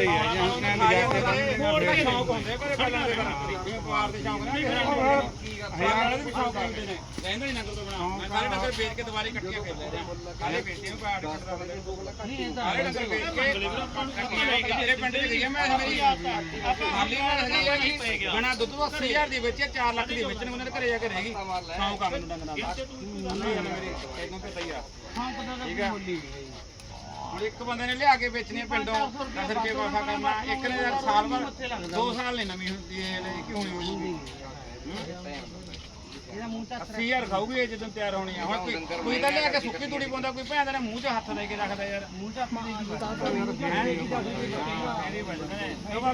ਹੀ ਹੈ ਜੀ। ਹੁਣ ਕਹਿੰਦੇ ਜਾ ਕੇ ਹੋਰ ਤਾਂ ਸ਼ੌਕ ਹੁੰਦੇ ਘਰੇ ਪਹਿਲਾਂ ਦੇ ਪਵਾਰ ਦੇ ਸ਼ੌਕ ਨੇ ਹਜ਼ਾਰ ਵਾਲੇ ਵੀ ਸ਼ੌਕ ਹੁੰਦੇ ਨੇ ਕਹਿੰਦੇ ਹੀ ਨੰਗਲ ਤੋਂ ਬਣਾ। ਮੈਂ ਸਾਰੇ ਡੰਗਰ ਵੇਚ ਕੇ ਦੁਬਾਰੇ ਇਕੱਠੀਆਂ ਕਰ ਲੈ ਰਿਹਾ ਕਾਲੇ ਵੇਚੇ ਨੂੰ ਪਾੜ ਕੱਟਦਾ ਬੰਦੇ। ਡੰਗਰ ਵੇਚ ਕੇ ਇਕੱਠੀਆਂ ਵੇਚ ਕੇ ਮੇਰੇ ਪਿੰਡ ਚ ਗਈ ਮੈਂ ਮੇਰੀ ਹਾਲੀ ਨਾਲ ਆ ਕਿ ਬਣਾ ਦੁੱਧ 80000 ਦੀ ਵੇਚਿਆ 4 ਲੱਖ ਦੀ ਵੇਚਣ ਉਹਨਾਂ ਦੇ ਘਰੇ ਜਾ ਕੇ ਰਹੇਗੀ ਸ਼ੌਕ ਆ ਮੈਨੂੰ ਦਾ ਉਹਨੇ ਗੱਲ ਮੇਰੀ ਤੈਨੂੰ ਪਤਾ ਹੀ ਆ ਠੀਕ ਆ ਹੁਣ ਇੱਕ ਬੰਦੇ ਨੇ ਲਿਆ ਕੇ ਵੇਚਣੀ ਆ ਪਿੰਡੋਂ 10 ਰੁਪਏ ਵਾਫਾ ਕਰਨਾ, ਇੱਕ ਨੇ ਯਾਰ ਸਾਲ ਬਾਅਦ 2 ਸਾਲ ਨਹੀਂ ਨਵੀਂ ਹੁੰਦੀ ਇਹ ਕਿਉਂ ਨਹੀਂ ਹੋਣੀ ਅੱਸੀ ਹਜ਼ਾਰ ਖਾਊਗੀ ਇਹ ਜਦੋਂ ਤਿਆਰ ਹੋਣੀ ਆ। ਹੁਣ ਕੋਈ ਕੋਈ ਤਾਂ ਲਿਆ ਕੇ ਸੁੱਕੀ ਤੂੜੀ ਪਾਉਂਦਾ ਕੋਈ ਭੈਣ ਦਾ ਮੂੰਹ 'ਚ ਹੱਥ ਦੇ ਕੇ ਰੱਖਦਾ ਯਾਰ। ਮੂੰਹ 'ਚ ਹੱਥ ਦੇ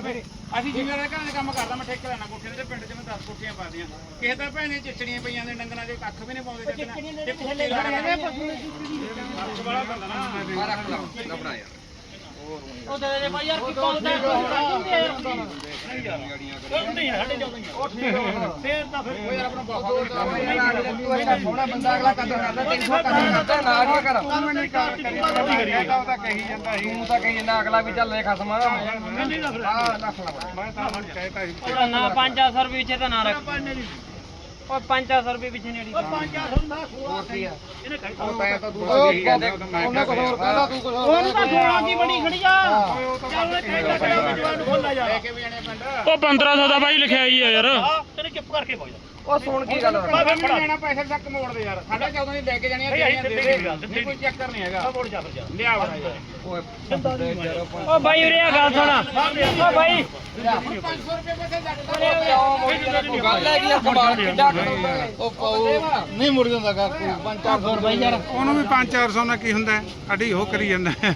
ਕੇ ਅਸੀਂ ਜਿਵੇਂ ਦੇ ਘਰਾਂ ਦੇ ਕੰਮ ਕਰਦਾ ਮੈਂ ਠੇਕੇ ਲੈਣਾ ਕੋਠੇ ਦੇ ਪਿੰਡ 'ਚ ਮੈਂ 10 ਕੋਠੀਆਂ ਪਾਦੀਆਂ ਕਿਸੇ ਦਾ ਭੈਣੇ ਚਿਚੜੀਆਂ ਪਈਆਂ ਨੇ ਡੰਗਰਾਂ ਦੇ ਕੱਖ ਵੀ ਨਹੀਂ ਪਾਉਂਦੇ ਚੱਕਣਾ। ਤੇ ਨੇ ਵਾਲਾ ਬੰਦਾ ਨਾ। ਉਹ ਦੇ ਦੇ ਭਾਈ ਯਾਰ ਕੀ ਪਾਉਂਦਾ ਨਹੀਂ ਯਾਰ। ਸਾਡੇ ਜਾਉਂਦੇ ਫੇਰ। ਤਾਂ ਫਿਰ ਉਹ ਯਾਰ ਆਪਣਾ ਬਾਬਾ ਸੋਹਣਾ ਬੰਦਾ ਅਗਲਾ ਕਦਰ ਕਰਦਾ 300 ਕਰਦਾ ਨਾ ਨਹੀਂ ਕਰ। ਉਹ ਤਾਂ ਕਹੀ ਜਾਂਦਾ ਸੀ। ਤੂੰ ਤਾਂ ਕਹੀ ਜਾਂਦਾ ਅਗਲਾ ਵੀ ਚੱਲ ਖਸਮਾ ਨਹੀਂ ਨਾ ਫਿਰ। ਆ ਲੱਖ ਲਾ ਮੈਂ ਤਾਂ ਹੁਣ ਕਹਿਤਾ ਸੀ। ਉਹਦਾ ਨਾ 5000 ਰੁਪਏ ਤਾਂ ਨਾ ਰੱਖ। ਉਹ 5000 ਰੁਪਏ ਪਿੱਛੇ ਨਹੀਂ ਅੜੀ 5000 ਹੁੰਦਾ 16 ਇਹਨੇ ਕਹਿ ਉਹ ਤਾਂ ਤਾਂ ਜਾਂਦੇ ਉਹਨੇ ਕੁਝ ਹੋਰ ਕਹਿੰਦਾ ਤੂੰ ਕੁਝ ਉਹਨੂੰ ਤਾਂ 16 ਕੀ ਬੜੀ ਖੜੀ ਆ। ਚੱਲ ਉਹਨੇ ਕਹਿ ਦਿੱਤਾ ਕਿ ਜਵਾਨ ਖੋਲ ਲੈ ਜਾ। ਲੈ ਕੇ ਵੀ ਜਾਣੇ ਪਿੰਡ। ਉਹ 1500 ਦਾ ਬਾਈ ਲਿਖਿਆ ਹੀ ਆ ਯਾਰ। ਹਾਂ ਤੈਨੂੰ ਚੁੱਪ ਕਰਕੇ ਬੋਲ ਜਾ। ਉਹ ਸੁਣ ਕੀ ਗੱਲ ਮੈਂ ਫਿਰ ਲੈਣਾ ਪੈਸੇ ਤੱਕ ਮੋੜ ਦੇ ਯਾਰ। ਸਾਢੇ 14 ਦੀ ਲੈ ਕੇ ਜਾਣੀਆਂ ਦੇ ਦੇ ਨਹੀਂ ਕੋਈ ਚੱਕਰ ਨਹੀਂ ਹੈਗਾ। ਮੋੜ ਜਾ ਫਿਰ ਜਾ। ਲਿਆ ਬੜਾ ਯਾਰ। ਓਏ ਬਾਈ ਉਰੇ ਆ ਗੱਲ ਸੁਣ। ਉਹ ਬਾਈ। 500 ਰੁਪਏ ਪੈਸੇ ਜੱਟ ਦਾ ਗੱਲ ਹੈ ਕਿ ਕਮਾਲ ਕਿੱਡਾ ਉਹ ਪਾਉ ਨਹੀਂ ਮੁੜ ਜਾਂਦਾ ਕਰ ਤੂੰ 5-400 ਰੁਪਏ ਯਾਰ। ਉਹਨੂੰ ਵੀ 5-400 ਨਾਲ ਕੀ ਹੁੰਦਾ ਹੈ? ਸਾਡੀ ਉਹ ਕਰੀ ਜਾਂਦਾ ਹੈ।